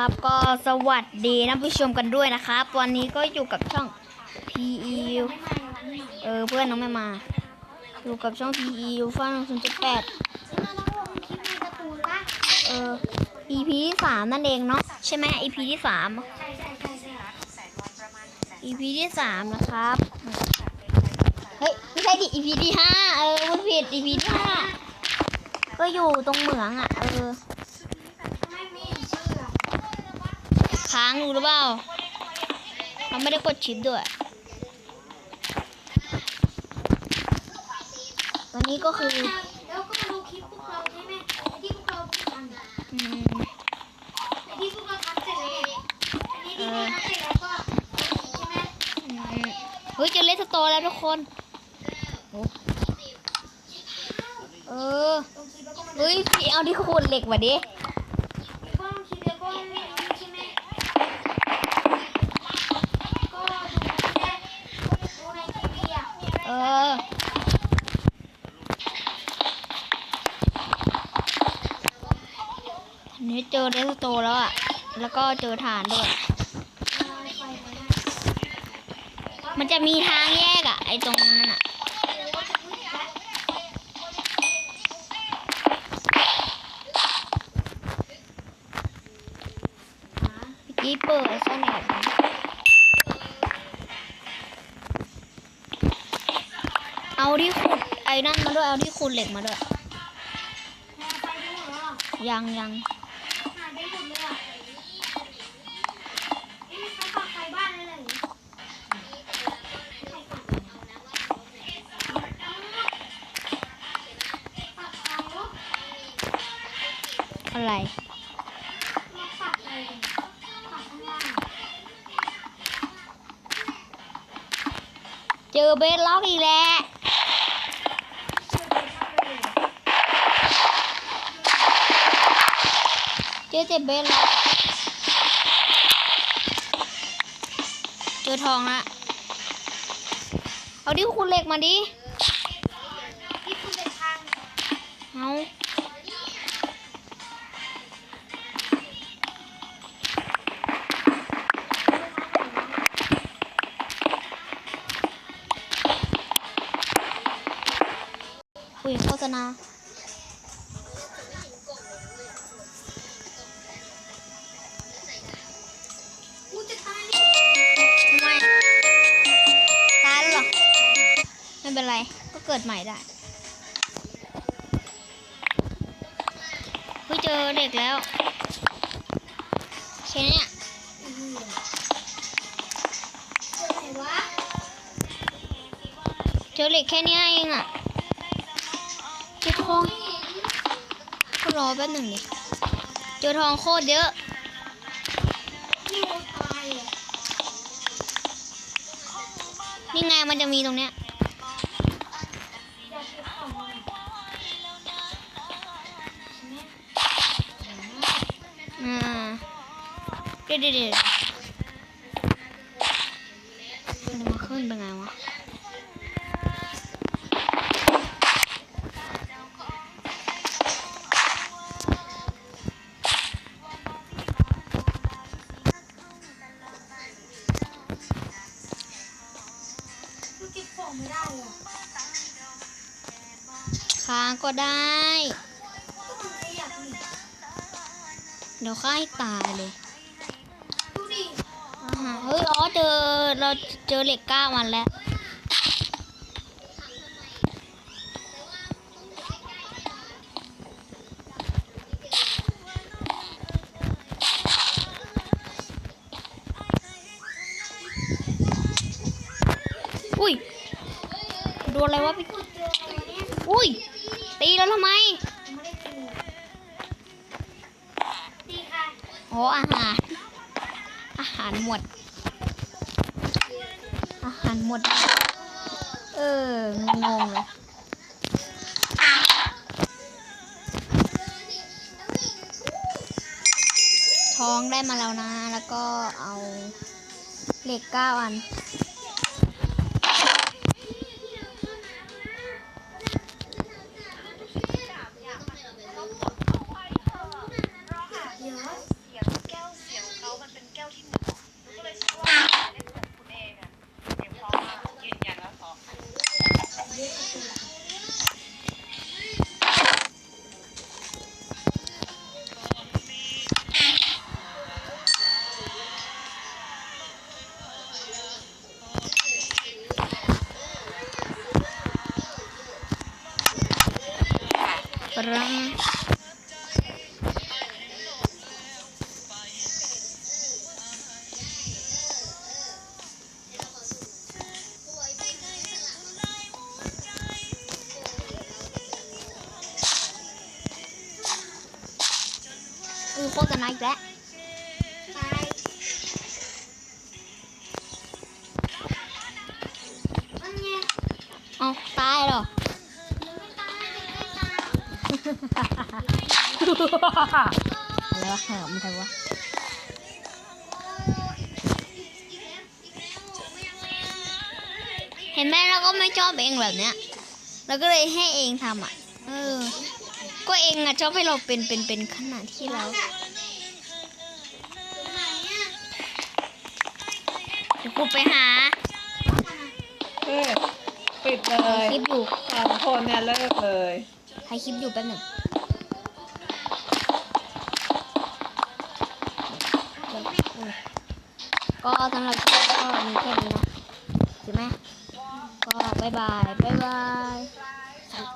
ครับก็สวัสดีนะผู้ชมกันด้วยนะครับวันนี้ก็อยู่กับช่อง PE เออเพื่อนน้องไม่มา อยู่กับช่อง PE ยูฟ่าหนึ่งศูนย์จุดแปดเออ EP ที่สามนั่นเองเนาะใช่ไหม EP ที่สาม EP ที่สามนะครับ เฮ้ย ไม่ใช่ดิ EP ที่ห้าเออพูดผิด EP ที่ห้าก็อยู่ตรงเหมืองอะ เออ ค้างอยู่หรือเปล่าเราไม่ได้กดชิปด้วย ตอนนี้ก็คือแล้วก็มาดูคลิปพวกเราใช่ไหมที่พวกเราทำอืมที่พวกเราทำเสร็จแล้วเนี่ยอันนี้ที่เราทำเสร็จแล้วก็ใช่ไหมอืมเฮ้ยเจอเลสโตร์แล้วทุกคนโอ้เออลงคลิปแล้วก็มาดู เฮ้ยพี่เอาที่ขูดเหล็กมาดิ ก็ลงคลิปแล้วก็ไม่รู้ใช่ไหมก็ดูแค่ดูในทีวีอะ เออ อเจอเลสโตแล้วอะ แล้วก็เจอฐานด้วย มันจะมีทางแยกอะ ไอตรงนั้นอะเมื่อกี้เปิดซ่อนแอบนเอาที่ขุดไอ้นั่นมาด้วย เอาที่ขุดเหล็กมาด้วย ยังยัง หายไปหมดเลยอะไม่มีใครฝากใครบ้านเลยเหรอ อะไร เจอเบสล็อกอีกแล้วเจอแต่เบสล็อกเจอทองละเอาดิคุณเหล็กมาดิ กูจะตายนี่ทำไมตายแล้วเหรอ ไม่เป็นไร ก็เกิดใหม่ได้เฮ้ยเจอเด็กแล้วแค่เนี้ยเจอเจอเหล็กแค่เนี้ยเองอะ ทองรอแป๊บหนึ่งดิเจอทองโคตรเยอะนี่ไงมันจะมีตรงเนี้ยอยาเก็บของอะอ่าเดี๋ยวเดี๋ยวเดี๋ยวมันมาขึ้นเป็นไงวะ ไม่ได้อะค้างก็ได้ ก็มึงขยับนี่เดี๋ยวฆ่าให้ตายเลยดูดิ อ่าฮะเฮ้ย อ๋อเจอเราเจอเหล็กเก้าวันแล้ว โดนอะไรวะพี่กูเจออุ้ย ตีแล้วทำไมกูไม่ได้ตีค่ะอ๋ออาหาร อาหารหมด อาหารหมด เออ งงเลยท้องได้มาแล้วนะ แล้วก็เอาเหล็กเก้าอัน เออโคตรนายแล้วเอาตายหรอ อะไรวะเหิมใครวะเห็นไหมเราก็ไม่ชอบเองแบบเนี้ยเราก็เลยให้เองทำอะ เออ ก็เองอะชอบให้เราเป็นเป็นเป็นขนาดที่เราตรงไหนอะเดี๋ยวกูไปหาเฮ้ยปิดเลถ่ายยคลิปอยู่ สองคนเนี่ยเลิกเลย ถ่ายคลิปอยู่แป๊บหนึ่งก็สำหรับคลิปก็มีแค่นี้นะใช่ไหมก็บายบายบายบาย